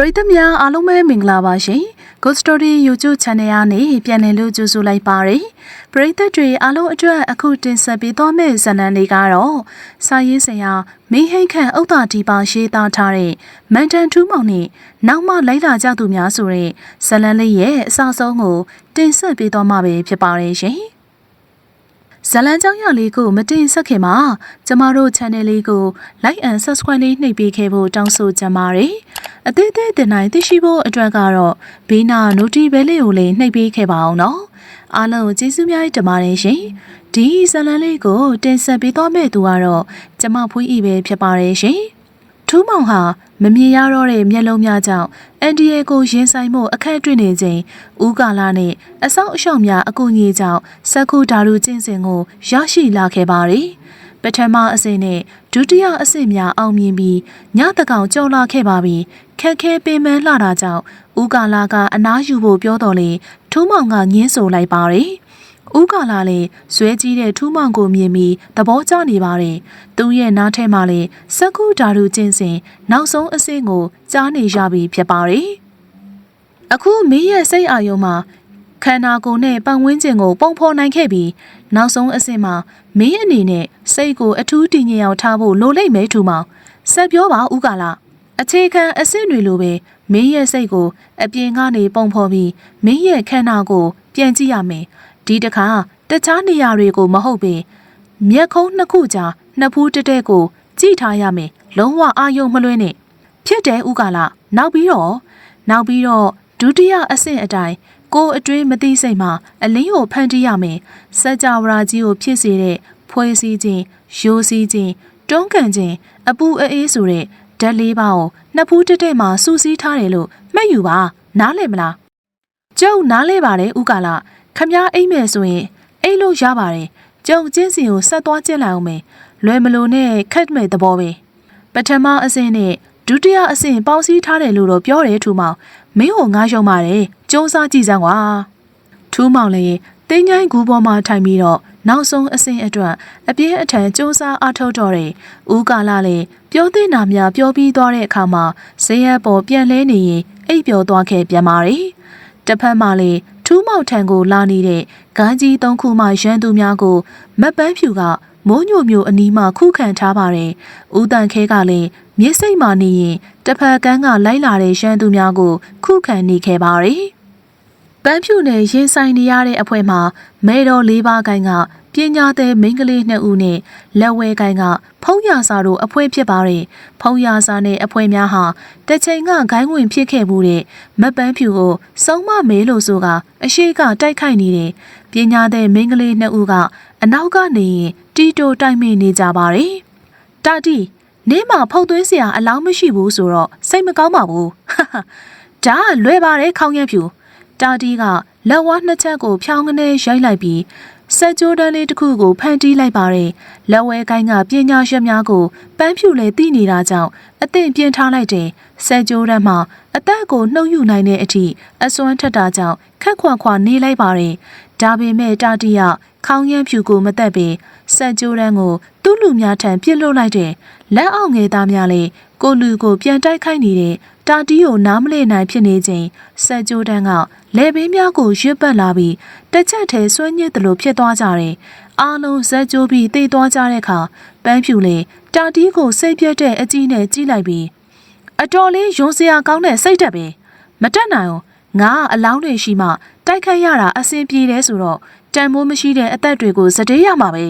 ရိသတ်များအားလုံးပဲမင်္ဂလာပါရှင် Good Story YouTube Channel ကနေပြန်လည်လို့ကြိုဆိုလိုက်ပါရယ်ပရိသတ်တွေအားလုံးအတွက်အခုတင်ဆက်ပေးသွားမယ့်ဇာတ်လမ်းလေးကတော့စာရေးဆရာမင်းဟိတ်ခန့်ဥဒ္ဒါဒီပါရေးသားထားတဲ့မန်တန်ထူးမောင်နဲ့နောက်မှလိုက်လာကြသူများဆိုတဲ့ဇာတ်လမ်းလေးရဲ့အစအဆုံးကိုတင်ဆက်ပေးသွားမှာပဲဖြစ်ပါရယ်ရှင် ဇလန်းကြောင်းရလေးကိုမတင်ဆက်ခင်မှာကျမတို့ channel လေးကို like and subscribe လေးနှိပ်ပေးခဲ့ဖို့တောင်းဆိုချင်ပါတယ်။အသေးသေးတင်နိုင်သိရှိဖို့အတွက်ကတော့ဘေးနာ notification ဘဲလေးကိုလည်းနှိပ်ပေးခဲ့ပါအောင်နော်။အားလုံးကျေးဇူးများတင်ပါတယ်ရှင်။ဒီဇလန်းလေးကိုတင်ဆက်ပေးသွားမယ့်သူကတော့ကျမဖွေးဤပဲဖြစ်ပါတယ်ရှင်။ ထူးမောင်ဟာမမြင်ရတော့တဲ့မျက်လုံးများကြောင့်အန်ဒီယေကိုရင်ဆိုင်မှုအခက်တွေ့နေချိန်ဦးကာလာနဲ့အဆောက်အအုံများအကူအညီကြောင့်စက္ခုဓာတုကျင့်စဉ်ကိုရရှိလာခဲ့ပါတယ်။ပထမအဆင့်နဲ့ဒုတိယအဆင့်များအောင်မြင်ပြီးညတကောင်ကြော်လာခဲ့ပါပြီ။ခက်ခဲပင်ပန်းလာတာကြောင့်ဦးကာလာကအနားယူဖို့ပြောတော်လေထူးမောင်ကငင်းဆိုလိုက်ပါတယ်။ ဦးကာလာလည်းဇွဲကြီးတဲ့ထူးမောင်ကိုမြင်ပြီးသဘောကျနေပါတယ်။သူ့ရဲ့နားထဲမှာလည်းစက္ကူဓာတုကျင့်စဉ်နောက်ဆုံးအဆင့်ကိုကြားနေရပြီဖြစ်ပါတယ်။အခုမင်းရဲ့စိတ်အာရုံမှာခန္ဓာကိုယ်နဲ့ပတ်ဝန်းကျင်ကိုပုံဖော်နိုင်ခဲ့ပြီးနောက်ဆုံးအဆင့်မှာမင်းအနေနဲ့စိတ်ကိုအထူးတည်ငြိမ်အောင်ထားဖို့လိုလိမ့်မယ်ထူမောင်ဆက်ပြောပါဦးကာလာအခြေခံအဆင့်တွေလိုပဲမင်းရဲ့စိတ်ကို အပြင်ကနေပုံဖော်ပြီးမင်းရဲ့ခန္ဓာကို ပြန်ကြည့်ရမယ် ဒီတခါတခြားနေရာတွေကိုမဟုတ်ပင် မျက်ခုံးနှစ်ခုကြားနှစ်ဖူးတက်တဲ့ကိုကြည့်ထားရမယ်လုံးဝအာယုံမလွှဲနဲ့ဖြစ်တယ်ဥကလာနောက်ပြီးတော့နောက်ပြီးတော့ဒုတိယအဆင့်အတိုင်းကိုအတွင်းမသိစိတ်မှာအလင်းကိုဖန်တီးရမယ်စัจ java ရာကြီးကိုဖြစ်စေတဲ့ဖွဲ့စည်းခြင်းရိုးစည်းခြင်းတွန်းကန်ခြင်းအပူအေးဆိုတဲ့ဓာတ်လေးပါးကိုနှစ်ဖူးတက်တဲ့မှာစူးစီးထားတယ်လို့မှတ်ယူပါနားလည်မလားကျုပ်နားလဲပါတယ်ဥကလာ ခမ ्या အိမ်မယ်ဆိုရင်အိမ်လို့ရပါတယ်ကြုံချင်းစီကိုဆက်သွားကျင့်လိုက်အောင်မယ်လွယ်မလို့နဲ့ခက်မဲ့သဘောပဲပထမအဆင့်နဲ့ဒုတိယအဆင့်ပေါင်းစည်းထားတယ်လို့တော့ပြောတယ်ထူမောင်မင်းဟိုငါရှုံပါတယ်ကျုံးစားကြည့်စမ်းကွာထူမောင်လည်းတင်းချိုင်းကူပေါ်မှာထိုင်ပြီးတော့နောက်ဆုံးအဆင့်အတွက်အပြင်းအထန်စူးစမ်းအားထုတ်တော့တယ်ဦးကာလာလည်းပြောတဲ့နာများပြောပြီးသွားတဲ့အခါမှာဇေယျပေါ်ပြန်လဲနေရင်အိပ်ပျော်သွားခဲ့ပြန်ပါရီတစ်ဖက်မှာလည်း ထူးမောက်ထံကိုလာနေတဲ့ဂန်းကြီးသုံးခုမှရန်သူများကိုမက်ပန်းဖြူကမိုးညိုမျိုးအနီးမှခုခံထားပါတယ်။ဦးတန်ခဲကလည်းမြစ်စိတ်မှနေရင်တစ်ဖက်ကန်းကလိုက်လာတဲ့ရန်သူများကို ခုခံနေခဲ့ပါတယ်။ပန်းဖြူနဲ့ရင်ဆိုင်နေရတဲ့အဖွဲမှာမဲတော်လေးပါးကိုင်းက ပညာသည်မိန်းကလေးနှစ်ဦးနဲ့လက်ဝဲကိုင်းကဖုံးရစာတို့အဖွဲဖြစ်ပါတယ်။ဖုံးရစာနဲ့အဖွဲများဟာတစ်ချိန်ကဂိုင်းဝင်ဖြစ်ခဲ့မှုတဲ့မပန်းဖြူကိုစုံမမဲလို့ဆိုကအရှိကတိုက်ခိုက်နေတယ်။ပညာသည်မိန်းကလေးနှစ်ဦးကအနောက်ကနေရင်တီတိုတိုက်မိနေကြပါတယ်။တာတီနင်းမှာဖုတ်သွင်းစရာအလောင်းမရှိဘူးဆိုတော့စိတ်မကောင်းပါဘူး။ဒါကလွယ်ပါတယ်ခေါင်းရဖြူ။တာတီကလက်ဝါးနှစ်ချက်ကိုဖြောင်းကနေရိုက်လိုက်ပြီး ဆက်ကြိုးတန်းလေးတစ်ခုကိုဖန်တီးလိုက်ပါတယ်။လက်ဝဲကိုင်းကပညာရှင်များကိုပန်းဖြူလေသိနေတာကြောင့်အသင့်ပြင်းထားလိုက်တယ်။ဆက်ကြိုးတန်းမှာအသက်ကိုနှုတ်ယူနိုင်တဲ့အထိအစွမ်းထက်တာကြောင့်ခက်ခွာခွာနေလိုက်ပါတယ်။ဒါပေမဲ့တာတီရခေါင်းရမ်းဖြူကိုမသက်ပင်ဆက်ကြိုးတန်းကိုသူ့လူများထံပြစ်လွတ်လိုက်တယ်။လက်အောက်ငယ်သားများလည်းကိုလူကိုပြန်တိုက်ခိုက်နေတဲ့ တာတီကိုနားမလည်နိုင်ဖြစ်နေချိန်ဆက်ကြိုးတန်းကလေဘင်းများကိုရွတ်ပတ်လာပြီးတစ်ချက်ထဲဆွဲညစ်သလိုဖြစ်သွားကြတယ်။အားလုံးဇက်ကြိုးပြီးတိတ်သွားကြတဲ့အခါပန်းဖြူလေတာတီကိုစိတ်ပြတ်တဲ့အကြီးနဲ့ကြီးလိုက်ပြီးအတော်လေးယွန်းစရာကောင်းတဲ့စိတ်တက်ပဲမတက်နိုင်ဘူးငါအလောင်းတွေရှိမှတိုက်ခတ်ရတာအဆင်ပြေတယ်ဆိုတော့တန်မိုးမရှိတဲ့အသက်တွေကိုစတေးရမှာပဲ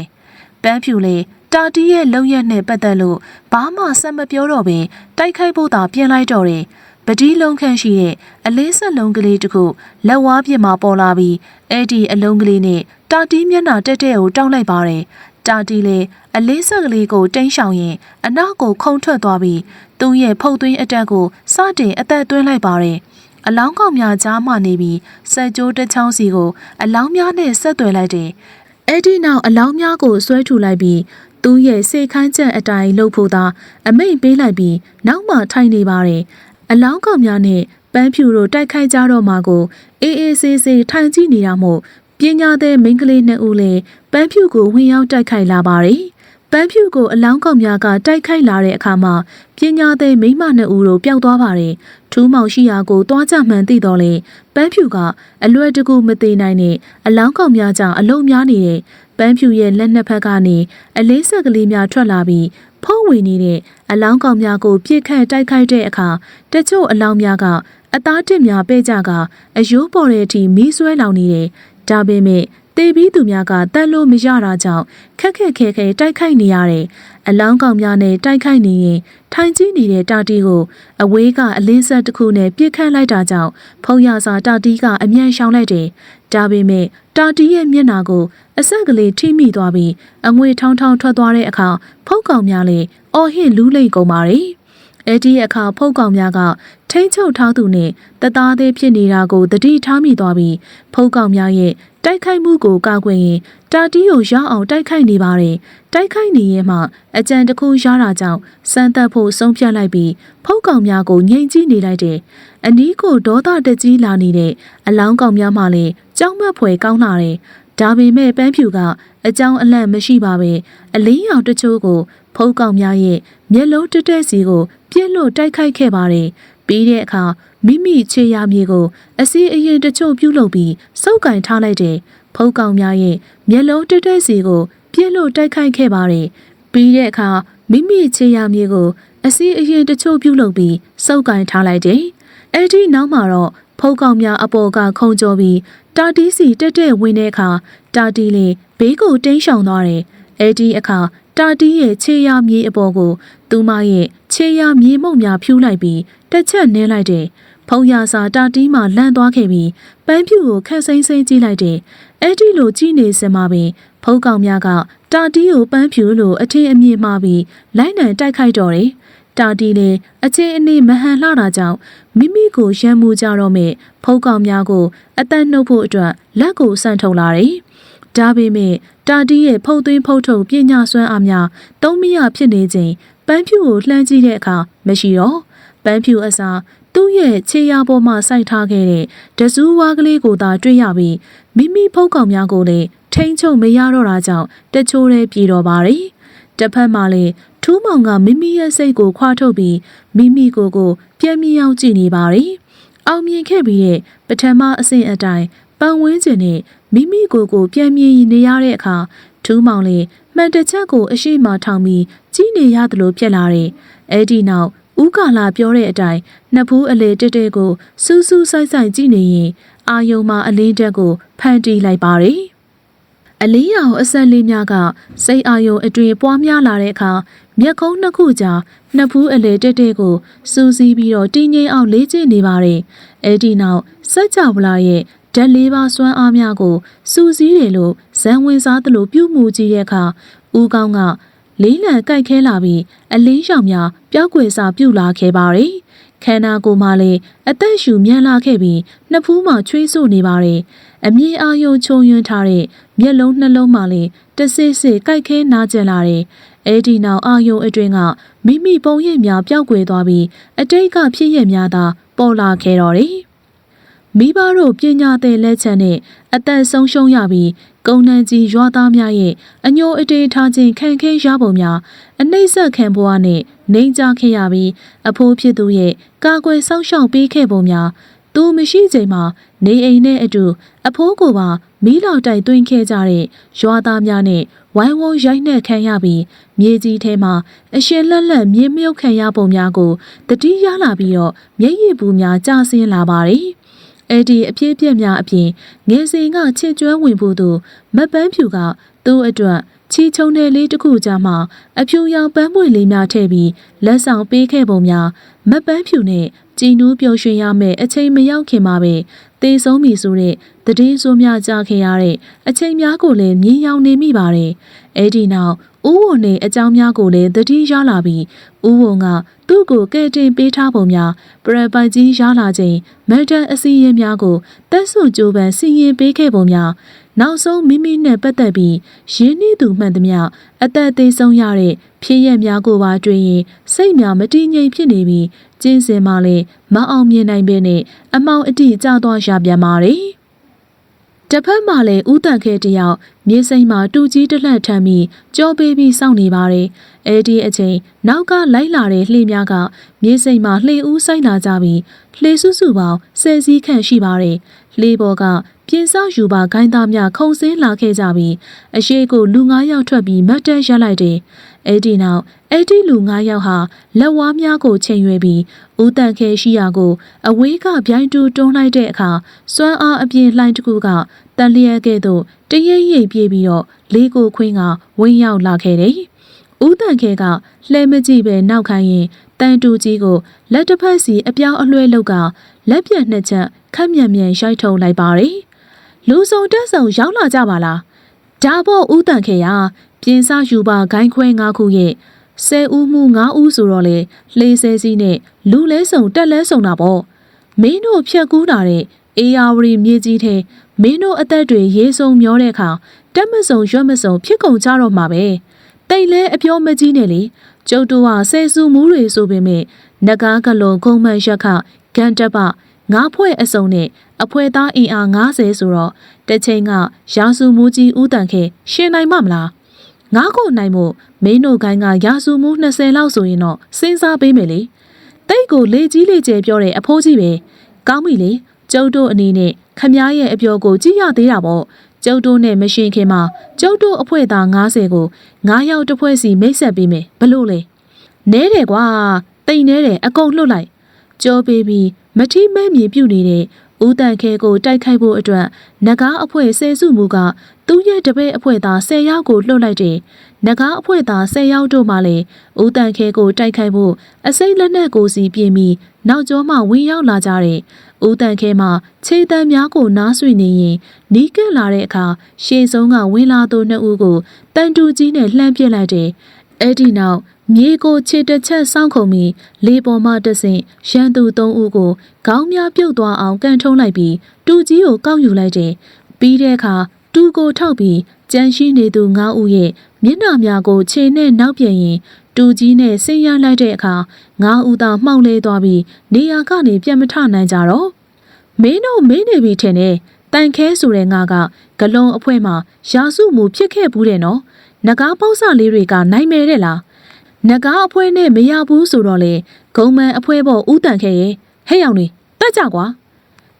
ပန်းဖြူလေ တာတီရဲ့လုံရက်နဲ့ပတ်သက်လို့ဘာမှဆက်မပြောတော့ဘဲတိုက်ခိုက်ဖို့သာပြင်လိုက်တော့တယ်ပတိလုံးခန့်ရှိတဲ့အလေးဆက်လုံးကလေးတစ်ခုလက်ဝါးပြစ်မှာပေါ်လာပြီးအဲ့ဒီအလုံးကလေးနဲ့တာတီမျက်နှာတက်တဲ့ကိုတောက်လိုက်ပါတယ်တာတီလည်းအလေးဆက်ကလေးကိုတင်းရှောင်ရင်အနောက်ကိုခုန်ထွက်သွားပြီးသူ့ရဲ့ဖုတ်သွင်းအတက်ကိုစတင်အသက်သွင်းလိုက်ပါတယ်အလောင်းကောင်များကြားမှနေပြီးစက်ကြိုးတစ်ချောင်းစီကို အလောင်းများနဲ့ဆက်သွယ်လိုက်တယ်။အဲ့ဒီနောက်အလောင်းများကိုဆွဲထူလိုက်ပြီး သူ့ရဲ့စေခန်းချက်အတိုင်းလှုပ်ဖို့သာအမိန့်ပေးလိုက်ပြီးနောက်မှထိုင်နေပါတယ်။အလောင်းကောင်များနဲ့ပန်းဖြူတို့တိုက်ခိုက်ကြတော့မှကိုအေးအေးဆေးဆေးထိုင်ကြည့်နေတာမို့ပညာသည်မိန်းကလေးနှစ်ဦးလည်းပန်းဖြူကိုဝင်ရောက်တိုက်ခိုက်လာပါတယ်။ပန်းဖြူကိုအလောင်းကောင်များကတိုက်ခိုက်လာတဲ့အခါမှာပညာသည်မိန်းမနှစ်ဦးတို့ပျောက်သွားပါတယ်။ထူးမောင်ရှိရာကိုတွားကြမှန်သိတော့လေပန်းဖြူကအလွယ်တကူမသေးနိုင်နဲ့အလောင်းကောင်များကြောင့်အလုံးများနေတဲ့ ပန်းဖြူရဲ့လက်နှစ်ဖက်ကနေအလေးဆက်ကလေးများထွက်လာပြီးဖုံးဝင်နေတဲ့အလောင်းကောင်များကိုပြစ်ခတ်တိုက်ခိုက်တဲ့အခါတချို့အလောင်းများကအသားတစ်များပဲ့ကြကအယိုးပေါ်တဲ့အထိမီးဆွဲလောင်နေတယ်။ဒါပေမဲ့တေးပြီးသူများကတတ်လို့မရတာကြောင့်ခက်ခက်ခဲခဲတိုက်ခိုက်နေရတယ်။အလောင်းကောင်များနဲ့တိုက်ခိုက်နေရင်ထိုင်ကြည့်နေတဲ့တာတီကိုအဝေးကအလင်းဆက်တစ်ခုနဲ့ပြစ်ခတ်လိုက်တာကြောင့်ဖုံးရစာတာတီကအမြန်ရှောင်လိုက်တယ်။ဒါပေမဲ့တာတီရဲ့မျက်နာကို အဆက်ကလေးထိမိသွားပြီးအငွေထောင်းထောင်းထွက်သွားတဲ့အခါဖုတ်ကောင်များလည်းအော်ဟစ်လူးလိမ့်ကုန်ပါရီ။အဲ့ဒီအခါဖုတ်ကောင်များကထိမ့်ချုပ်ထားသူနဲ့တသားသေးဖြစ်နေတာကိုတတိထားမိသွားပြီးဖုတ်ကောင်များရဲ့တိုက်ခိုက်မှုကိုကာကွယ်ရင်တာတီကိုရအောင်တိုက်ခိုက်နေပါတယ်တိုက်ခိုက်နေရင်မှအကြံတစ်ခုရတာကြောင့်စမ်းသပ်ဖို့ဆုံးဖြတ်လိုက်ပြီးဖုတ်ကောင်များကိုငြိမ်ကြည့်နေလိုက်တယ်အနီးကိုဒေါသတကြီးလာနေတဲ့အလောင်းကောင်များမှလည်းကြောက်မက်ဖွယ်ကောင်းလာတယ် ဒါပေမဲ့ပန်းဖြူကအကြောင်းအလန့်မရှိပါပဲအလင်းရောင်တချို့ကိုဖုတ်ကောင်များရဲ့မျက်လုံးတက်တက်စီကိုပြစ်လို့တိုက်ခိုက်ခဲ့ပါတယ်ပြီးတဲ့အခါမိမိခြေရမြေကိုအစီအရင်တချို့ပြုတ်လုပ်ပြီးစုပ်ကင်ထားလိုက်တယ်။ဖုတ်ကောင်များရဲ့မျက်လုံးတက်တက်စီကိုပြစ်လို့တိုက်ခိုက်ခဲ့ပါတယ်။ပြီးတဲ့အခါမိမိခြေရမြေကိုအစီအရင်တချို့ပြုတ်လုပ်ပြီးစုပ်ကင်ထားလိုက်တယ်။အဲ့ဒီနောက်မှာတော့ဖုတ်ကောင်များအပေါ်ကခုံကျော်ပြီး တာတီးစီတက်တက်ဝင်တဲ့အခါတာတီးလေးဘေးကိုတင်းရှောင်သွားတယ်။အဲ့ဒီအခါတာတီးရဲ့ခြေရမြေအပေါ်ကိုသူမရဲ့ခြေရမြေမှုန့်များဖြူးလိုက်ပြီးတစ်ချက်နင်းလိုက်တယ်။ဖုံရစာတာတီးမှလန့်သွားခဲ့ပြီးပန်းဖြူကိုခက်စိမ့်စိမ့်ကြည့်လိုက်တယ်။အဲ့ဒီလိုကြည့်နေစမှာပင်ဖုံးကောင်များကတာတီးကိုပန်းဖြူလို့အထင်အမြင်မှားပြီးလိုက်နံတိုက်ခိုက်တော့တယ်။ တာတီလည်းအခြေအနေမဟန်လှတာကြောင့်မိမိကိုရမ်းမှုကြတော့မဲ့ဖုံးကောင်များကို အသက်နှုတ်ဖို့အတွက်လက်ကိုဆန့်ထုတ်လာတယ်။ဒါပေမဲ့တာတီးရဲ့ဖုတ်သွင်းဖုတ်ထုတ်ပညာစွမ်းအားများသုံးမရဖြစ်နေချိန်ပန်းဖြူကိုလှမ်းကြည့်တဲ့အခါမရှိတော့ပန်းဖြူအစားသူ့ရဲ့ခြေရပေါ်မှာစိုက်ထားခဲ့တဲ့ဒဇူးဝါးကလေးကိုသာတွေ့ရပြီးမိမိဖုတ်ကောင်များကိုလည်းထိန်ချုပ်မရတော့တာကြောင့်တချိုးတည်းပြေတော့ပါတယ်။တစ်ဖက်မှာလည်း ထူးမောင်ကမိမိရဲ့စိတ်ကိုခွာထုတ်ပြီးမိမိကိုယ်ကိုပြန်မြင်အောင်ကြည့်နေပါတယ်။အောင်မြင်ခဲ့ပြီးတဲ့ပထမအဆင့်အတိုင်းပန်ဝင်းကျင်နဲ့မိမိကိုယ်ကိုပြန်မြင်နေရတဲ့အခါထူးမောင်လည်းမှန်တချက်ကိုအရှိမထောင်ပြီးကြည့်နေရတယ်လို့ဖြစ်လာတယ်။အဲ့ဒီနောက်ဦးကာလာပြောတဲ့အတိုင်းနှစ်ဖူးအလေတက်တက်ကိုစူးစူးဆိုင်ဆိုင်ကြည့်နေရင်အာယုံမှာအလင်းတက်ကိုဖန်တီးလိုက်ပါတယ်။ အလင်းရောင်အဆက်လေးများကစိတ်အာယုံအတွင်ပွားများလာတဲ့အခါမျက်ခုံးနှစ်ခုကြားနှစ်ဖူးအလေတက်တက်ကိုစူးစီးပြီးတော့တင်းငိမ့်အောင်လေးကျနေပါတယ်။အဲဒီနောက်စက်ကြဝဠာရဲ့ဓာတ်လေးပါးစွမ်းအားများကိုစူးစီးတယ်လို့ဇန်ဝင်စားသလိုပြုမှုကြည့်တဲ့အခါဦးကောင်းကလေးလံကြိုက်ခဲလာပြီးအလင်းရောင်များပျောက်ကွယ်စာပြုတ်လာခဲ့ပါတယ်။ ခန္ဓာကိုယ်မှလည်းအသက်ရှူမြန်လာခဲ့ပြီးနှစ်ဖူးမှချွေးဆို့နေပါတယ်။အမြင်အာရုံချုံယွန်းထားတဲ့မျက်လုံးနှလုံးမှလည်းတစစ်စစ်ကြိုက်ခဲနာကျင်လာတယ်။အဲဒီနောက်အာယုံအတွင်းကမိမိပုံရိပ်များပျောက်ကွယ်သွားပြီးအတိတ်ကဖြစ်ရများသာပေါ်လာခဲ့တော်တယ်။ မိဘတို့ပညာသင်လက်ချက်နဲ့အသက်ဆုံးရှုံးရပြီးကုန်းနှံကြီးရွာသားများရဲ့အညိုအတေးထားခြင်းခံခဲရပုံများအနှိမ့်ဆက်ခံဘဝနဲ့နှိမ်ကြခဲ့ရပြီးအဖိုးဖြစ်သူရဲ့ကာကွယ်စောင့်ရှောက်ပေးခဲ့ပုံများသူမရှိချိန်မှာနေအိမ်နဲ့အတူအဖိုးကိုပါမီးလောက်တိုက်သွင်းခဲ့ကြတဲ့ရွာသားများနဲ့ဝိုင်းဝန်းရိုက်နှက်ခံရပြီးမြေကြီးထဲမှာအရှင်လက်လက်မြေမြုပ်ခံရပုံများကိုတတိရလာပြီးတော့မျက်ရည်ဘူးများကျဆင်းလာပါတယ်။ အဲ့ဒီအဖြစ်အပျက်များအပြင်ငယ်စဉ်ကချစ်ကျွမ်းဝင်ဖို့သူမပန်းဖြူကသူ့အတွက်ချီချုံတဲ့လေးတစ်ခုကြားမှာအဖြူရောင်ပန်းပွင့်လေးများထည့်ပြီးလက်ဆောင်ပေးခဲ့ပုံများမပန်းဖြူနဲ့ကြည်နူးပျော်ရွှင်ရမယ့်အချိန်မရောက်ခင်မှာပဲသေဆုံးပြီဆိုတဲ့တည်င်းဆိုးများကြားခဲ့ရတဲ့အချိန်များကိုလည်းမြင်ရောက်နေမိပါတယ်။အဲ့ဒီနောက် ဦးဝုံနဲ့အကြောင်းများကိုလည်းတတိရလာပြီးဦးဝုံကသူ့ကိုကဲတင်ပေးထားပုံများပရပိုင်ကြီးရလာချိန်မက်တန်အစည်းအဝေးများကိုတက်ဆွကြိုးပန်းစီရင်ပေးခဲ့ပုံများနောက်ဆုံးမိမိနဲ့ပတ်သက်ပြီးရင်းနှီးသူမှန်သမျှအသက်သေးဆုံးရတဲ့ဖြစ်ရများကိုပါတွေ့ရင်စိတ်များမတည်ငြိမ်ဖြစ်နေပြီးကျင်းစင်မှလည်းမအောင်မြင်နိုင်ပဲနဲ့အမောင်အတိကျသွားရပြန်ပါတယ်။ တစ်ဖက်မှာလည်းဥတန်ခဲတယောက်မြေစိမ်မှာတူကြီးတစ်လှန့်ထမ်းပြီးကြောပေးပြီးစောင့်နေပါတယ်။အဲဒီအချိန်နောက်ကလိုက်လာတဲ့လှေများကမြေစိမ်မှာလှေဦးဆိုင်လာကြပြီးလှေစုစုပေါင်းဆယ်စီးခန့်ရှိပါတယ်။လှေပေါ်ကပြင်ဆောက်ယူပါဂိုင်းသားများခုံစင်းလာခဲ့ကြပြီးအရှိကိုလူ9ယောက်ထွက်ပြီးမတ်တန်းရက်လိုက်တယ်။ အဲဒီနောက်အဲ့ဒီလူ9ယောက်ဟာလက်ဝါးများကိုချိန်ရွယ်ပြီးဦးတန်ခဲရှိရာကို အဝေးကဗျိုင်းတူတွန်းလိုက်တဲ့အခါစွမ်းအားအပြင်းလှိုင်းတစ်ခုကတန်လျက်ကဲ့သို့တရိပ်ရိပ်ပြေးပြီးတော့လေးကိုခွင်းကဝင်းရောက်လာခဲ့တယ်။ဦးတန်ခဲကလှဲမကြည့်ပဲနောက်ခိုင်းရင်တန်တူကြီးကိုလက်တစ်ဖက်စီအပြောင်းအလွှဲလောက်ကလက်ပြတ်နှစ်ချက်ခက်မြန်မြန်ရိုက်ထုံလိုက်ပါတယ်။လူစုံတက်စုံရောက်လာကြပါလား။ဒါပေါ့ဦးတန်ခဲရ ပြင်စယူပါဂိုင်းခွဲ၅ခုရဲ့ဆယ်ဦးမှု၅ဦးဆိုတော့လေလှေဆဲစီးနဲ့လူလဲစုံတက်လဲစုံတာပေါ့မင်းတို့ဖြက်ကူးတာတဲ့အေယာဝရီမြေကြီးထဲမင်းတို့အသက်တွေရေးစုံမျောတဲ့အခါတက်မစုံရွတ်မစုံဖြစ်ကုန်ကြတော့မှာပဲတိတ်လဲအပြောမကြီးနဲ့လေကျုပ်တို့ဟာဆယ်စုမှုတွေဆိုပေမဲ့နဂါးကလုံခုံမှန်ရက်ခဂန်တက်ပငါးဖွဲ့အစုံနဲ့အဖွဲသားအင်အား90ဆိုတော့တစ်ချိန်ကရာစုမူကြီးဦးတန်ခဲရှင်နိုင်မမလား ငါးကိုနိုင်မို့မင်းတို့ကိုင်းကရာစုမှု20လောက်ဆိုရင်တော့စဉ်းစားပေးမယ်လေတိတ်ကိုလေကြီးလေကျယ်ပြောတဲ့အဖိုးကြီးပဲကောင်းပြီလေကျုပ်တို့အနေနဲ့ခမားရဲ့အပြောကိုကြည့်ရသေးတာပေါ့ကျုပ်တို့နဲ့မရှင်ခင်မှာကျုပ်တို့အဖွဲသား90ကို9ယောက်တစ်ဖွဲ့စီမိတ်ဆက်ပေးမယ်ဘလို့လဲနဲတယ်ကွာတိတ်နဲတယ်အကုန်လှုပ်လိုက်ကြောပေးပြီးမထီမဲမြေပြုတ်နေတဲ့ ဦးတန်ခဲကိုတိုက်ခိုက်ဖို့အတွက်နဂါးအဖွဲ့ဆယ်စုမူကသူ့ရဲ့တပည့်အဖွဲ့သား10ယောက်ကိုလှုပ်လိုက်တယ်။နဂါးအဖွဲ့သား10ယောက်တို့မှလည်းဦးတန်ခဲကိုတိုက်ခိုက်ဖို့အစိမ့်လက်နက်ကိုစီပြင်ပြီးနောက်ကျောမှဝင်ရောက်လာကြတဲ့ဦးတန်ခဲမှာခြေတံများကိုနားဆွေနေရင်နီးကပ်လာတဲ့အခါရှေ့ဆုံးကဝင်လာသူနှစ်ဦးကိုတန်တူကြီးနဲ့လှမ်းပစ်လိုက်တယ်။အဲ့ဒီနောက် မြေကိုခြေတစ်ချက်စောင့်ခုံပြီးလေပေါ်မှတဆင့်ရန်သူသုံးဦးကိုခေါင်းများပြုတ်သွားအောင်ကန်ထုံးလိုက်ပြီးတူကြီးကိုကောက်ယူလိုက်တယ်။ပြီးတဲ့အခါတူကိုထောက်ပြီးကြမ်းရှိနေသူ၅ဦးရဲ့မျက်နှာများကိုခြေနဲ့နောက်ပြန်ရင်တူကြီးနဲ့ဆင်းရလိုက်တဲ့အခါ၅ဦးသာမှောက်လဲသွားပြီးနေရာကနေပြန်မထနိုင်ကြတော့မင်းတို့မင်းနေပြီထင်တယ်တန်ခဲဆိုတဲ့ငါကဂလုံအဖွဲမှာရာစုမှုဖြစ်ခဲ့ဘူးတဲ့နော်ငကားပေါက်စလေးတွေကနိုင်မယ်တဲ့လား နဂါအဖွဲနဲ့မရဘူးဆိုတော့လေဂုံမန်အဖွဲပေါ်ဥတန်ခဲ့ရဲ့ဟဲ့ရောင်နေတက်ကြကွာ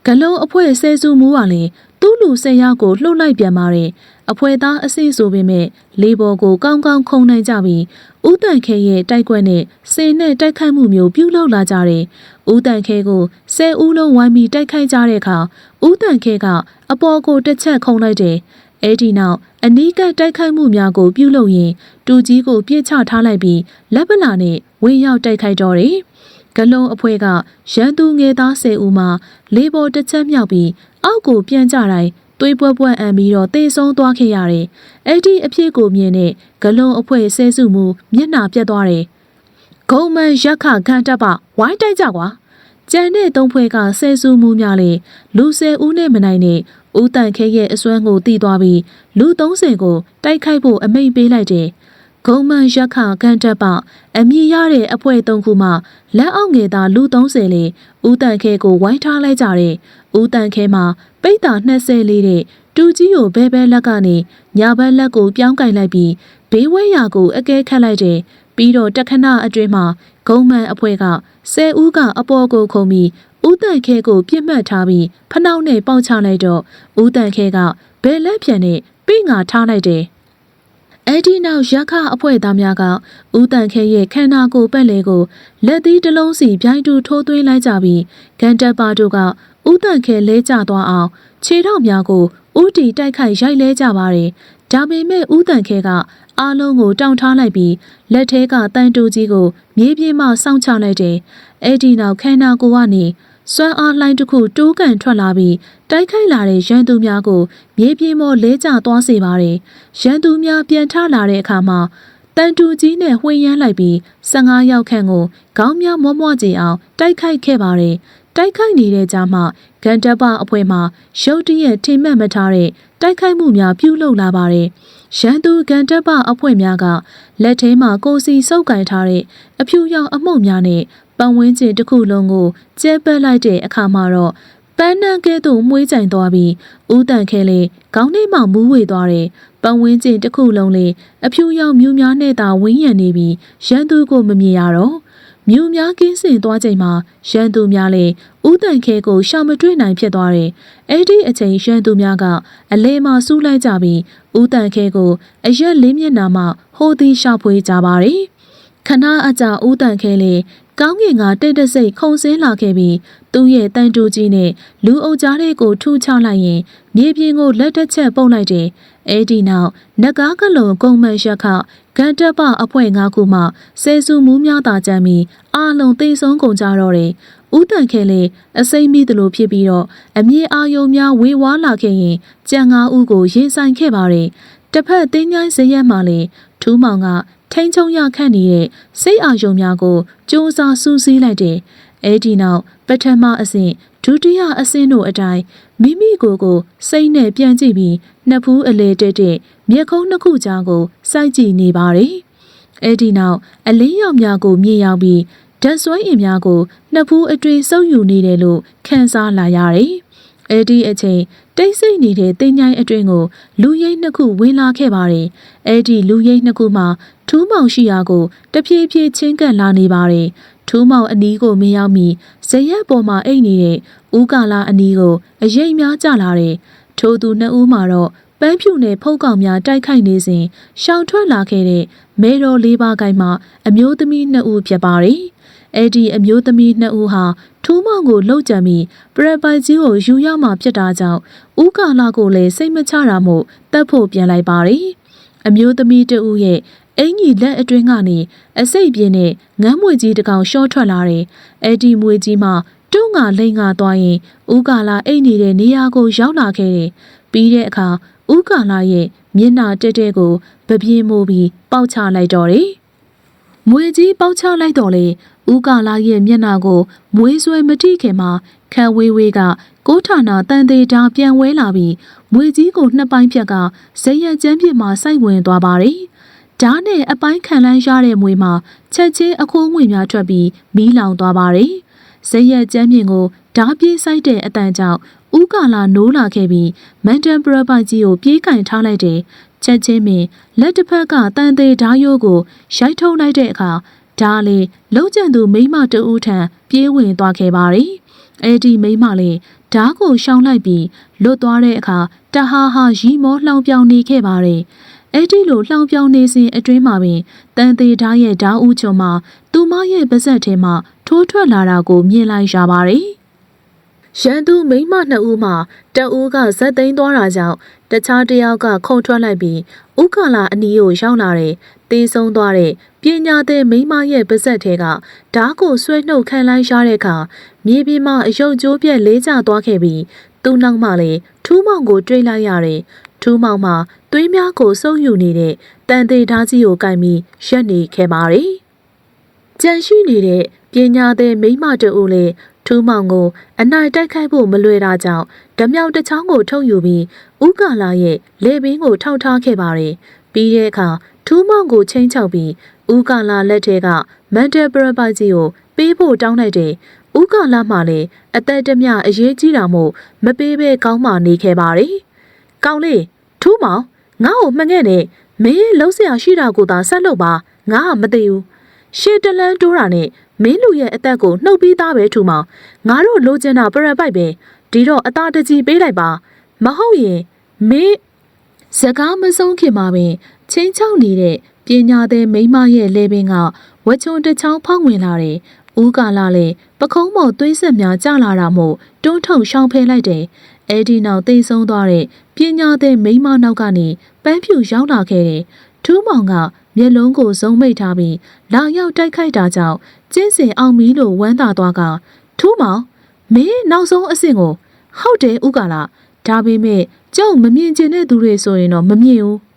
ဂလုံးအဖွဲဆဲစုမူပါလေသူ့လူဆယ်ယောက်ကိုလှုပ်လိုက်ပြန်ပါတယ်အဖွဲသားအစိဆိုပေမဲ့လေးပေါ်ကိုကောင်းကောင်းခုံနိုင်ကြပြီးဥတန်ခဲရဲ့တိုက်ကွက်နဲ့စင်နဲ့တိုက်ခိုက်မှုမျိုးပြုလုပ်လာကြတယ်ဥတန်ခဲကိုဆယ်ဦးလုံးဝိုင်းပြီးတိုက်ခိုက်ကြတဲ့အခါဥတန်ခဲကအပေါ်ကိုတစ်ချက်ခုံလိုက်တယ်အဲ့ဒီနောက် အနီးကပ်တိုက်ခိုက်မှုများကို ပြုလုပ်ရင်တူကြီးကိုပြစ်ချထားလိုက်ပြီးလက်ပလာနဲ့ဝင်းရောက်တိုက်ခိုက်တော့တယ်။ဂလုံးအဖွဲကရန်သူငယ်သား၁၀ဦးမှာလေးပေါ်တစ်ချက်မြောက်ပြီးအောက်ကိုပြန်ကြတိုင်းသွေးပွဲပွဲအံပြီးတော့တေဆုံးသွားခဲ့ရတယ်။အဲ့ဒီအဖြစ်ကိုမြင်တဲ့ဂလုံးအဖွဲဆဲစုမှုမျက်နှာပြတ်သွားတယ်။ဂုံမန်ရက်ခခန့်တပ်ပဝိုင်းတိုက်ကြကွာ။ကျန်တဲ့သုံးဖွဲကဆဲစုမှုများလေလူဆယ်ဦးနဲ့မနိုင်တဲ့ ဦးတန်ခဲရဲ့အစွမ်းကိုတီးသွားပြီးလူ30ကိုတိုက်ခိုက်ဖို့အမိန့်ပေးလိုက်တယ်။ဂုံမန်ရက်ခကန်တက်ပအမည်ရတဲ့အဖွဲသုံးခုမှလက်အောက်ငယ်သားလူ30လေဦးတန်ခဲကိုဝိုင်းထားလိုက်ကြတယ်။ဦးတန်ခဲမှာပိတ်တာ20လေးတဲ့တူကြီးကိုဘဲဘဲလက်ကနေညာဘက်လက်ကိုပြောင်းကင်လိုက်ပြီးဘေးဝဲရာကိုအကဲခတ်လိုက်တယ်။ပြီးတော့တခဏအတွင်းမှာဂုံမန်အဖွဲက10ဦးကအပေါ်ကိုခုံပြီး ဦးတန်ခဲကိုပြစ်မှတ်ထားပြီးဖနှောက်နဲ့ပေါက်ချလိုက်တော့ဦးတန်ခဲကဘယ်လက်ပြန်နဲ့ပြငါထားလိုက်တယ်။အဲ့ဒီနောက်ရက်ခအဖွဲ့သားများကဦးတန်ခဲရဲ့ခန္ဓာကိုယ်ပက်လေကိုလက်သီးတစ်လုံးစီပြိုင်တူထိုးသွင်းလိုက်ကြပြီးဂန်တက်ပါတို့ကဦးတန်ခဲလဲကျသွားအောင်ခြေထောက်များကိုဦးတီတိုက်ခိုက်ရိုက်လဲကြပါတယ်။ဒါပေမဲ့ဦးတန်ခဲကအားလုံးကိုတောင်းထားလိုက်ပြီးလက်ထဲကတန်တူကြီးကိုမြေပြင်မှစောင့်ချလိုက်တယ်။အဲ့ဒီနောက်ခန္ဓာကိုယ်ကနေ စွမ်းအားလှိုင်းတစ်ခုတိုးကန်ထွက်လာပြီးတိုက်ခိုက်လာတဲ့ရန်သူများကိုမြေပြင်ပေါ်လဲကျသွားစေပါတယ်။ရန်သူများပြန်ထလာတဲ့အခါမှာတန်တူကြီးနဲ့ဝှေ့ရမ်းလိုက်ပြီး15ရောက်ခန့်ကိုခေါင်းများမွမွကြည်အောင်တိုက်ခိုက်ခဲ့ပါတယ်။တိုက်ခိုက်နေတဲ့ကြားမှာဂန်တပ်ပအဖွဲ့မှရုတ်တရက်ထိမှတ်မထားတဲ့တိုက်ခိုက်မှုများပြုလုပ်လာပါတယ်။ရန်သူဂန်တပ်ပအဖွဲ့များကလက်ထဲမှာကိုစီစုပ်ကင်ထားတဲ့အဖြူရောင်အမှုန့်များနဲ့ ပတ်ဝန်းကျင်တစ်ခုလုံးကိုကျဲပက်လိုက်တဲ့အခါမှာတော့ပပန်းနန်းကဲသို့မှွေးကြိုင်သွားပြီးဦးတန်ခဲလေးခေါင်းထဲမှမူးဝေသွားတယ်။ပတ်ဝန်းကျင်တစ်ခုလုံးလေးအဖြူရောင်မြူးများနဲ့သာဝင်းရံနေပြီးရန်သူကိုမမြင်ရတော့မြူးများကင်းစင်သွားချိန်မှာရန်သူများလည်းဦးတန်ခဲကိုရှာမတွေ့နိုင်ဖြစ်သွားတယ်။အဲ့ဒီအချိန်ရန်သူများကအလဲမှစူးလိုက်ကြပြီးဦးတန်ခဲကိုအရက်လေးမျက်နှာမှဟိုသည်ရှာဖွေကြပါတယ်။ခဏအကြာဦးတန်ခဲလေး ကောင်းကင်ကတိတ်တဆိတ်ခုန်ဆင်းလာခဲ့ပြီးသူ့ရဲ့တန်တူကြီးနဲ့လူအုပ်ကြားတွေကိုထူချလိုက်ရင်မြေပြင်ကိုလက်တစ်ချက်ပုတ်လိုက်တယ်။အဲဒီနောက်နဂါးကလုံကုံမန်ရက်ခဂန်တက်ပအဖွဲ့၅ခုမှဆဲစုမှုများသာကြမ်းပြီးအာလုံသိဆုံးကုန်ကြတော့တယ်။ဦးတန်ခဲလေးအစိမ့်မိသလိုဖြစ်ပြီးတော့အမြေအာယုံများဝေဝါးလာခဲ့ရင်ကြံငါဦးကိုရင်ဆိုင်ခဲ့ပါတယ်။တစ်ဖက်တင်းញိုင်းစရက်မှလည်းထူးမောင်က ထိန်ချုံရခန့်နေတဲ့စိတ်အာယုံများကိုစူးစားစူးစီးလိုက်တယ်။အဲဒီနောက်ပထမအဆင့်ဒုတိယအဆင့်တို့အတိုင်းမိမိကိုယ်ကိုစိတ်နဲ့ပြန်ကြည့်ပြီးနှစ်ဖူးအလေတက်တဲ့မျက်ခုံးနှစ်ခုကြားကိုစိုက်ကြည့်နေပါတယ်။အဲဒီနောက်အလင်းရောင်များကိုမြင်ရောက်ပြီးဓာတ်စွဲအင်များကိုနှစ်ဖူးအတွေ့စုပ်ယူနေတယ်လို့ခံစားလာရတယ်။အဲ့ဒီအချိန် တိတ်ဆိတ်နေတဲ့တင်ញိုင်းအတွင်ကိုလူရိပ်နှစ်ခုဝင်လာခဲ့ပါတယ်။အဲ့ဒီလူရိပ်နှစ်ခုမှာထူးမောင်ရှိရာကိုတဖြည်းဖြည်းချင်းကပ်လာနေပါတယ်။ထူးမောင်အနီးကိုမရောက်မီဇရက်ပေါ်မှာအိတ်နေတဲ့ဦးကာလာအနီးကိုအရေးများကြလာတယ်။ထိုသူနှစ်ဦးမှာတော့ပန်းဖြူနဲ့ဖုတ်ကောင်များတိုက်ခိုက်နေစဉ်ရှောင်ထွက်လာခဲ့တဲ့မဲတော်လေးပါးကိုင်းမှာအမျိုးသမီးနှစ်ဦးဖြစ်ပါတယ်။ အဲ့ဒီအမျိုးသမီးနှစ်ဦးဟာထူးမောင်ကိုလှုပ်ကြံပြီးပရပိုက်ကြီးကိုယူရမှဖြစ်တာကြောင့်ဦးကာလာကိုလည်းစိတ်မချတာမို့တတ်ဖို့ပြန်လိုက်ပါတယ်။အမျိုးသမီးတဦးရဲ့အင်ကြီးလက်အတွင်းကနေအစိတ်ပြင်းနဲ့ငမ်းမွေကြီးတစ်ကောင်ရှော့ထွက်လာတယ်။အဲ့ဒီမွေကြီးမှတွန်းငါလိန်ငါသွားရင်ဦးကာလာအိတ်နေတဲ့နေရာကိုရောက်လာခဲ့တယ်။ပြီးတဲ့အခါဦးကာလာရဲ့မျက်နှာတက်တဲ့ကိုပပြင်းမိုးပြီးပေါက်ချလိုက်တော့တယ်။မွေကြီးပေါက်ချလိုက်တော့လေဦးကာလာရဲ့မျက်နှာကိုမွေးဆွဲမတိခင်မှာခန့်ဝေးဝေးကကိုဌာနာတန်သေးတာပြန်ဝဲလာပြီးမွေကြီးကိုနှစ်ပိုင်းဖြတ်ကဇေယျကျမ်းပြစ်မှာစိုက်ဝင်သွားပါတယ်။ဓာတ်နဲ့အပိုင်းခံလန်းရတဲ့မွေမှာချက်ချင်းအခိုးငွေများထွက်ပြီးမီးလောင်သွားပါတယ်။ဇေယျကျမ်းပြင်ကိုဓာတ်ပြေးဆိုင်တဲ့အတန်ကြောင့်ဥကာလာနိုးလာခဲ့ပြီးမန်တန်ပရပိုက်ကြီးကိုပြေးကင်ထားလိုက်တယ်။ချက်ချင်းပင်လက်တစ်ဖက်ကတန်သေးဓာတ်ရိုးကိုရိုက်ထုတ်လိုက်တဲ့အခါ ဓာတ်လေလုံးကျန်သူမိမတဦးထံပြေးဝင်သွားခဲ့ပါတယ်။အဲဒီမိမလေးဓာတ်ကိုရှောင်လိုက်ပြီးလွတ်သွားတဲ့အခါတဟာဟာရီမောလှောင်ပြောင်နေခဲ့ပါတယ်။အဲ့ဒီလိုလှောင်ပြောင်နေစဉ်အတွင်းမှာပင်တန်သေးဓာတ်ရဲ့ဓာတ်ဦးချုံမှာသူမရဲ့ပါဇက်ထဲမှာထိုးထွက်လာတာကိုမြင်လိုက်ရပါတယ်။ရန်သူမိန်းမနှစ်ဦးမှတဦးကဇက်သိမ်းသွားတာကြောင့်တခြားတစ်ယောက်ကခုန်ထွက်လိုက်ပြီးဥက္ကလာအနီးကိုရောက်လာတဲ့ တေးဆုံးသွားတဲ့ပညာတဲ့မိန်းမရဲ့ပါဇက်ထဲကဓားကိုဆွဲနှုတ်ခံလိုက်ရတဲ့အခါမြေပြင်မှာအယုတ်ကျိုးပြက်လေးကျသွားခဲ့ပြီးသူ့နောက်မှလည်းထူးမောင်ကိုတွေ့လိုက်ရတယ်ထူးမောင်မှာသွေးများကိုစုပ်ယူနေတဲ့တန်သေးဓားကြီးကိုကင်ပြီးရက်နေခဲ့ပါတယ်ကြံရှိနေတဲ့ပညာတဲ့မိန်းမတဦးလည်းထူးမောင်ကိုအနိုင်တိုက်ခိုက်ဖို့မလွယ်တာကြောင့်ဓမြောက်တစ်ချောင်းကိုထုတ်ယူပြီးဥက္ကလာရဲ့လေပင်ကိုထောက်ထားခဲ့ပါတယ်။ပြီးတဲ့အခါ ထူးမောင်ကိုချင်းချောက်ပြီးဥက္ကလာလက်ထဲကမန်တယ်ပရပိုက်ကြီးကိုပေးဖို့တောင်းလိုက်တယ်။ဥက္ကလာမှလည်းအသက်တမျှအရေးကြီးတာမို့မပေးဘဲကောင်းမှနေခဲ့ပါတယ်။ကောင်းလေးထူးမောင်ငါ့ကိုမှန်ခဲ့နဲ့မင်းရဲ့လုံးစရာရှိတာကိုသာဆက်လုပ်ပါငါကမသိဘူး။ရှေ့တလန်းတိုးတာနဲ့မင်းလူရဲ့အသက်ကိုနှုတ်ပြီးသားပဲထူမောင်ငါတို့လိုချင်တာပရပိုက်ပဲဒီတော့အသားတကြီးပေးလိုက်ပါ မဟုတ်ရင်မင်းစကားမဆုံးခင်မှာပင် ချင်းချောက်နေတဲ့ပညာသည်မိန်းမရဲ့လေပင်ကဝချုံတစ်ချောင်းဖောက်ဝင်လာတယ်ဦးကာလာလည်းပခုံးပေါ်သွေးဆက်များကျလာတာမို့တွန်းထုံရှောင်ဖဲလိုက်တယ်အဲ့ဒီနောက်သိဆုံးသွားတဲ့ပညာသည်မိန်းမနောက်ကနေပန်းဖြူရောက်လာခဲ့တယ်ထူးမောင်ကမျက်လုံးကိုစုံမိတ်ထားပြီးလာရောက်တိုက်ခိုက်တာကြောင့်ကျင်းစင်အောင်မီလို့ဝမ်းသာသွားကထူးမောင်မင်းနောက်ဆုံးအဆင့်ကို ဟုတ်တယ်ဥက္ကလာဒါပေမဲ့ကျုံမမြင်ကျင်တဲ့သူတွေဆိုရင်တော့မမြင်ဘူး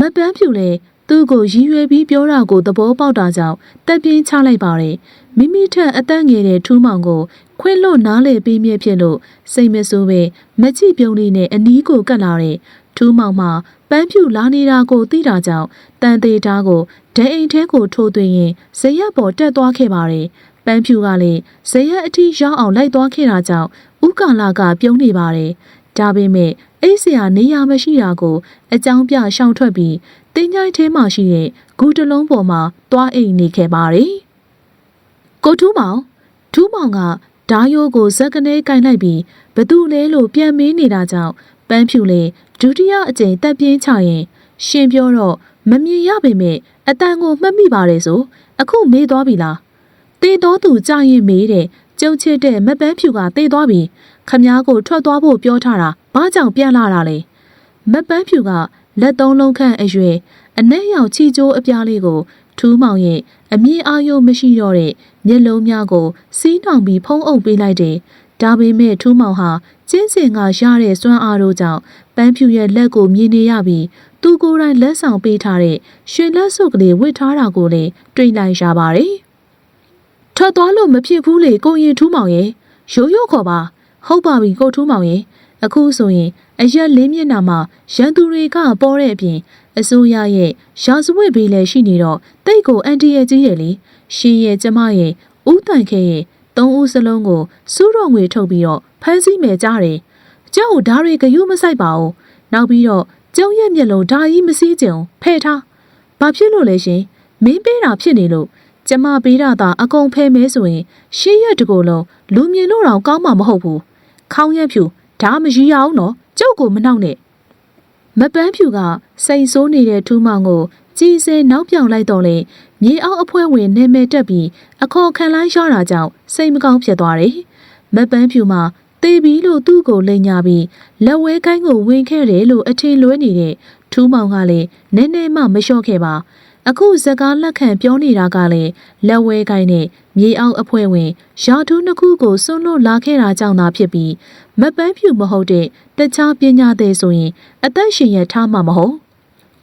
မပန်းဖြူလေသူ့ကိုရည်ရွယ်ပြီးပြောတာကိုသဘောပေါက်တာကြောင့်တက်ပြင်းချလိုက်ပါတယ်မိမိထက်အသက်ငယ်တဲ့ထူးမောင်ကို ခွင့်လွတ်နားလေပြီးမြဖြစ်ဖြစ်လို့စိတ်မဆိုးပဲမကြည့်ပြုံးလေးနဲ့အနီးကိုကတ်လာတဲ့ထူးမောင်မှပန်းဖြူလာနေတာကိုသိတာကြောင့်တန်သေးသားကိုဒဲအိမ်ထဲကိုထိုးသွင်းရင်ဇရက်ပေါ်တက်သွားခဲ့ပါတယ်ပန်းဖြူကလည်းဇရက်အထိရောက်အောင်လိုက်သွားခဲ့တာကြောင့်ဥက္ကာလာကပြုံးနေပါတယ် ဒါပေမဲ့အိတ်ဆရာနေရာမရှိတာကိုအကြောင်းပြရှောင်ထွက်ပြီးတင်းကြိုင်းထဲမှာရှိတဲ့ဂူတလုံးပေါ်မှာတွားအိမ်နေခဲ့ပါတယ်ကိုထူးမောင်ထူးမောင်ကဓာယိုးကိုဇက်ကနေကင်လိုက်ပြီးဘသူလဲလို့ပြန်မေးနေတာကြောင့်ပန်းဖြူလေဒုတိယအကြိမ်တက်ပြင်းချရင် ရှင်ပြောတော့မမြင်ရပေမဲ့အတန်ကိုမှတ်မိပါတယ်ဆိုအခုမေးသွားပြီလားတေတော်သူကြာရင်မေးတဲ့ကျုံချစ်တဲ့မပန်းဖြူကတေသွားပြီ ခမားကိုထွက်သွားဖို့ပြောထားတာဘာကြောင့်ပြန်လာတာလဲမပန်းဖြူကလက်သုံးလုံးခန့်အရွယ်အနက်ရောင်ချီကျိုးအပြားလေးကို ထူးမောင်ရဲ့အမြင်အာရုံမရှိတော့တဲ့မျက်လုံးများကို စီးတောင်ပြီးဖုံးအုပ်ပေးလိုက်တယ်ဒါပေမဲ့ထူးမောင်ဟာကျင်းစင်ကရတဲ့စွမ်းအားတို့ကြောင့်ပန်းဖြူရဲ့လက်ကိုမြင်နေရပြီးသူကိုယ်တိုင်လက်ဆောင်ပေးထားတဲ့ရွှေလက်စုပ်ကလေးဝစ်ထားတာကိုလည်းတွေ့လိုက်ရပါတယ်။ထွက်သွားလို့မဖြစ်ဘူးလေကိုရင်ထူးမောင်ရဲ့ရိုးရိုးခေါ်ပါ ဟုတ်ပါပြီကိုထူးမောင်ရဲ့အခုဆိုရင် အရက်လေးမျက်နှာမှာရန်သူတွေကပေါ်တဲ့အပြင်အစိုးရရဲ့ရာဇဝတ်ဘေးလည်းရှိနေတော့တိတ်ကိုအန်တီရဲ့ကြီးရဲ့လေရှင်ရဲ့ကျမရဲ့ဥတန်ခဲရဲ့သုံးဦးစလုံးကိုစူးတော်ငွေထုတ်ပြီးတော့ဖမ်းဆီးမယ်ကြားတယ်။ကျောင်းဓာရီကယူမဆိုင်ပါဘူး။နောက်ပြီးတော့ကျောင်းရဲ့မျက်လုံးဓာကြီးမစည်းကြုံဖဲ့ထား။ဘာဖြစ်လို့လဲရှင်။မင်းပေးတာဖြစ်နေလို့ကျမပေးတာသာအကုန်ဖဲမဲဆိုရင်ရှင်းရက်တကိုယ်လုံးလူမြင်လို့တော့ကောင်းမှာမဟုတ်ဘူး။ ခေါင်းရက်ဖြူဓာမရီရအောင်နော်ကျုပ်ကိုမနှောက်နဲ့။မပန်းဖြူကစိန်ဆိုးနေတဲ့ထူးမောင်ကိုကြည်စဲနောက်ပြောင်လိုက်တော့လေမြေအောက်အဖွဲဝင်နေမဲ့တက်ပြီးအခေါ်ခံလိုက်ရတာကြောင့်စိတ်မကောင်းဖြစ်သွားတယ်။မပန်းဖြူမှာတေးပြီးလို့သူ့ကိုလိန်ညာပြီးလက်ဝဲကိုင်းကိုဝင်ခဲ့တယ်လို့အထင်လွဲနေတဲ့ထူးမောင်ကလည်းနည်းနည်းမှမလျှော့ခဲ့ပါ အခုစကားလက်ခံပြောနေတာကလည်းလက်ဝဲကိုင်းနဲ့မြေအောက်အဖွဲဝင်ရာထူးနှစ်ခုကိုစွန့်လွတ်လာခဲ့တာကြောင့်သာဖြစ်ပြီးမပန်းဖြူမဟုတ်တဲ့တခြားပညာသည်ဆိုရင် အသက်ရှင်ရထားမှာမဟုတ်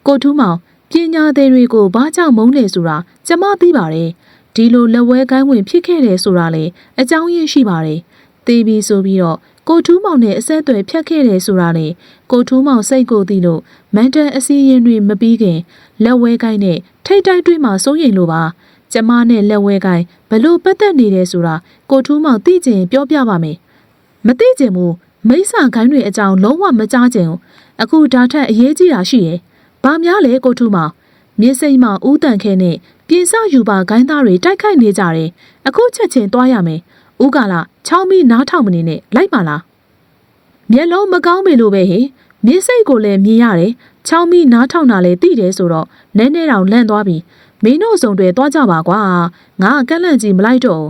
ကိုထူးမောင်ပညာသည်တွေကိုဘာကြောင့်မုန်းလဲဆိုတာကျမသိပါတယ်ဒီလိုလက်ဝဲကိုင်းဝင်ဖြစ်ခဲ့တယ်ဆိုတာလေအကြောင်းရင်းရှိပါတယ်သေပြီးဆိုပြီးတော့ ကိုထူးမောင်နဲ့အဆက်အသွယ်ဖြတ်ခဲ့တယ်ဆိုတာလေကိုထူးမောင်စိတ်ကိုသိလို့မန်တန်အစည်းအရင်တွေမပြီးခင်လက်ဝဲကိုင်းနဲ့ထိတ်တိုက်တွေးမှစိုးရိမ်လို့ပါကျမနဲ့လက်ဝဲကိုင်းဘလို့ပတ်သက်နေတယ်ဆိုတာကိုထူးမောင်သိချင်ပြောပြပါမယ်မသိချင်ဘူးမိစ္ဆာခိုင်းတွေအကြောင်းလုံးဝမကြားချင်ဘူးအခုဒါထက်အရေးကြီးတာရှိရဲ့ဘာများလဲကိုထူးမောင်မြင်းစိမ့်မဦးတန်ခဲနဲ့ပြင်စယူပါဂိုင်းသားတွေတိုက်ခိုက်နေကြတယ်အခုချက်ချင်းသွားရမယ် ဦးကလာချောင်းမီနားထောင်မနေနဲ့လိုက်ပါလားမျက်လုံးမကောင်းပေလို့ပဲဟင်မြင်းစိတ်ကိုလည်းမြင်ရတယ်ချောင်းမီနားထောင်တာလည်းသိတယ်ဆိုတော့နည်းနည်းတောင်လန့်သွားပြီမင်းတို့စုံတွေသွားကြပါကွာငါကန့်လန့်ကြီးမလိုက်တော့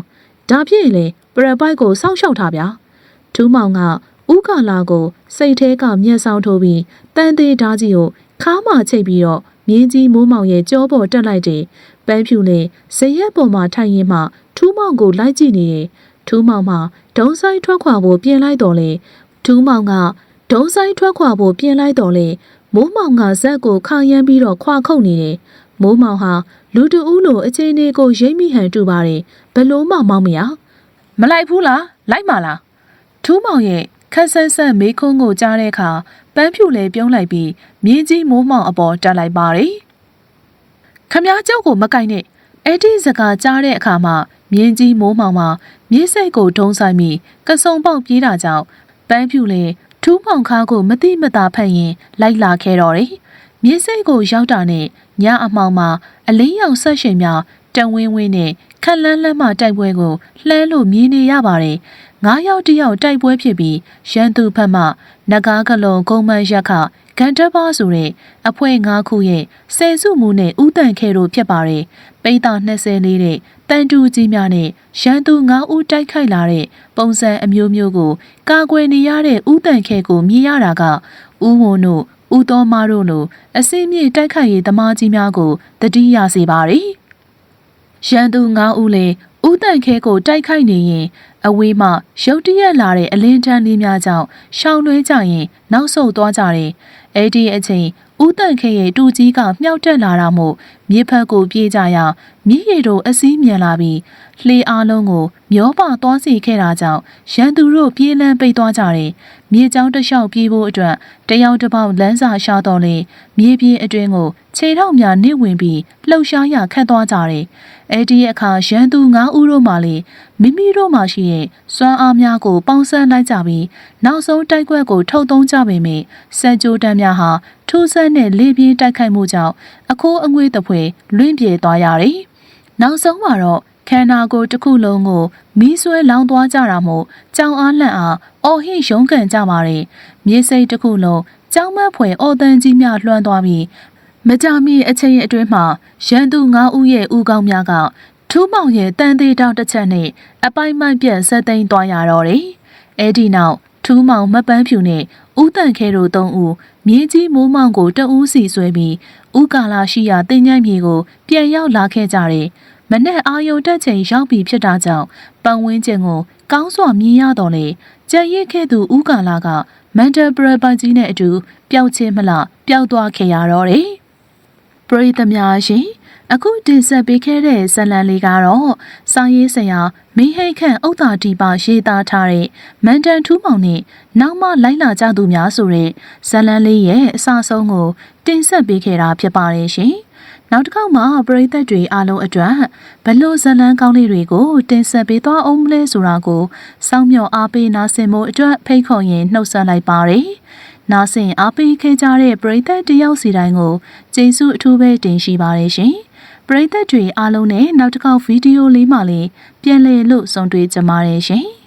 ဒါဖြစ်ရင်လေပရပိုက်ကိုစောင့်ရှောက်ထားဗျာထူးမောင်ကဥက္ကလာကိုစိတ်ထဲကမျက်စောင်းထိုးပြီးတန်သေးဓာကြီးကိုခါမှချိတ်ပြီးတော့မြင်းကြီးမိုးမောင်ရဲ့ကြောပေါ်တက်လိုက်တယ်ပန်းဖြူနဲ့ဇရက်ပေါ်မှာထိုင်ရင်းမှထူးမောင်ကိုလိုက်ကြည့်နေတယ် ထူးမောင်မှဒုံဆိုင်ထွက်ခွာဖို့ပြင်လိုက်တော်လေထူးမောင်ကဒုံဆိုင်ထွက်ခွာဖို့ပြင်လိုက်တော်လေမိုးမောင်ကဇက်ကိုခါရမ်းပြီးတော့ခွာခုတ်နေတယ်မိုးမောင်ဟာလူတူဦးလိုအချိန်လေးကိုရိမ့်မိဟန်တူပါတယ်ဘလို့မှမောင်းမရမလိုက်ဘူးလားလိုက်ပါလားထူးမောင်ရဲ့ခက်ဆန်းဆန်းမေးခွန်းကိုကြားတဲ့အခါပန်းဖြူလည်းပြုံးလိုက်ပြီးမြင်းကြီးမိုးမောင်အပေါ်တက်လိုက်ပါတယ်ခမည်းကျုပ်ကိုမကင်နဲ့အဲ့ဒီစကားကြားတဲ့အခါမှာမြင်းကြီးမိုးမောင်မှာ မြေစိတ်ကိုထုံးဆိုင်ပြီးကစုံပေါက်ပြေးတာကြောင့်ပန်းဖြူလည်းထူးမောင်ခါကိုမတိမတာဖတ်ရင်လိုက်လာခဲ့တော့တယ်မြေစိတ်ကိုရောက်တာနဲ့ညအမှောင်မှာအလင်းရောင်ဆက်ရှင်များတန်ဝင်းဝင်းနဲ့ခက်လန်းလန်းမှတိုက်ပွဲကိုလှမ်းလို့မြင်နေရပါတယ်။ငါးယောက်တယောက်တိုက်ပွဲဖြစ်ပြီးရန်သူဖက်မှနဂါးကလုံကုန်းမန်းရက်ခ ဂန်တက်ပါဆိုတဲ့အဖွဲ့၅ခုရဲ့ဆယ်စုမှုနဲ့ဥတန်ခဲတို့ဖြစ်ပါတယ်။ပိသား20လေးတဲ့တန်တူကြီးများနဲ့ရန်သူ၅ဦးတိုက်ခိုက်လာတဲ့ပုံစံအမျိုးမျိုးကို ကာကွယ်နေရတဲ့ဥတန်ခဲကိုမြင်ရတာကဥဝန်တို့ဦးတော်မတို့လိုအစင်းမြေတိုက်ခိုက်ရေးသမားကြီးများကိုတတိယစေပါတယ်။ရန်သူ၅ဦးလည်းဦးတန်ခဲကိုတိုက်ခိုက်နေရင်အဝေးမှရုတ်တရက်လာတဲ့အလင်းတန်းလေးများကြောင့်ရှောင်းလွှဲကြရင်နောက်ဆုတ်သွားကြတယ်။ အဲ့ဒီအချိန်ဦးတန်ခဲရဲ့တူကြီးကမြှောက်တက်လာတာမို့မြေဖက်ကိုပြေးကြရမြည်ရည်တို့အစည်းမြန်လာပြီးလှေအားလုံးကိုမျောပါသွားစီခဲ့တာကြောင့်ရန်သူတို့ပြေးလန်းပိတ်သွားကြတယ်။ မြေကြောင်းတစ်လျှောက်ပြေးဖို့အတွက်တယောက်တစ်ပေါက်လမ်းစာရှာတော်လေမြေပြင်အတွင်းကိုခြေထောက်များနှိဝင်ပြီးလှုပ်ရှားရခတ်သွားကြတယ်။အဲဒီအခါရန်သူ၅ဦးတို့မှလေမိမိတို့မှရှိတဲ့စွမ်းအားများကိုပေါင်းစပ်လိုက်ကြပြီးနောက်ဆုံးတိုက်ကွက်ကိုထုတ်သုံးကြပေမယ့်စံကြိုတန်းများဟာထိုးဆန်းတဲ့လေပြင်းတိုက်ခိုက်မှုကြောင့်အခိုးအငွေ့တစ်ဖွဲလွင့်ပြေသွားရတယ်။နောက်ဆုံးမှာတော့ ခန္ဓာကိုယ်တစ်ခုလုံးကိုမီးဆွဲလောင်သွားကြတာမို့ကြောင်အားလန့်အားအော်ဟိရုန်းကန်ကြပါရဲ့မြေစိတ်တစ်ခုလုံးကြောင်မက်ဖွယ်အော်တန်ကြီးများလွှမ်းသွားပြီးမကြမီအချိန်အတွင်းမှာရန်သူ၅ဦးရဲ့ဦးကောင်းများကထူးမောင်ရဲ့တန်သေးတောက်တစ်ချက်နဲ့အပိုင်မိုက်ပြက်ဆက်သိမ်းသွားရတော့တယ်အဲ့ဒီနောက်ထူးမောင်မပန်းဖြူနဲ့ဦးတန်ခဲတို့သုံးဦးမြေကြီးမိုးမောင်ကိုတအူးစီဆွဲပြီးဦးကာလာရှိရာတင်ញိုက်မြေကိုပြန်ရောက်လာခဲ့ကြတယ် မနဲ့အာယုံတက်ချိန်ရောက်ပြီဖြစ်တာကြောင့်ပတ်ဝန်းကျင်ကိုကောင်းစွာမြင်ရတော့လေကြံရစ်ခဲ့သူဦးကာလာကမန်တယ်ပရပိုင်ကြီးနဲ့အတူပျောက်ချင်းမလားပျောက်သွားခဲ့ရတော့တယ်ပရိသတ်များရှင်အခုတင်ဆက်ပေးခဲ့တဲ့ဇာတ်လမ်းလေးကတော့စာရေးဆရာမင်းဟိတ်ခန့်ဥဒ္ဒါဒီပါရေးသားထားတဲ့မန်တန်ထူးမောင်နဲ့နောက်မှလိုက်လာကြသူများဆိုတဲ့ဇာတ်လမ်းလေးရဲ့အစဆုံးကိုတင်ဆက်ပေးခဲ့တာဖြစ်ပါတယ်ရှင်။ နောက်တစ်ခေါက်မှာပရိသတ်တွေအားလုံးအတွက်ဘလို့ဇာတ်လမ်းကောင်းလေးတွေကိုတင်ဆက်ပေးသွားအောင်မလဲဆိုတာကိုစောင့်မျှော်အားပေးနာဆင်ဖို့အတွက်ဖိတ်ခေါ်ရင်နှုတ်ဆက်လိုက်ပါတယ်။နာဆင်အားပေးခဲ့ကြတဲ့ပရိသတ်တယောက်စီတိုင်းကိုကျေးဇူးအထူးပဲတင်ရှိပါတယ်ရှင်။ပရိသတ်တွေအားလုံးနဲ့နောက်တစ်ခေါက်ဗီဒီယိုလေးမှလည်းပြန်လည်လို့ဆုံတွေ့ကြပါရရှင်။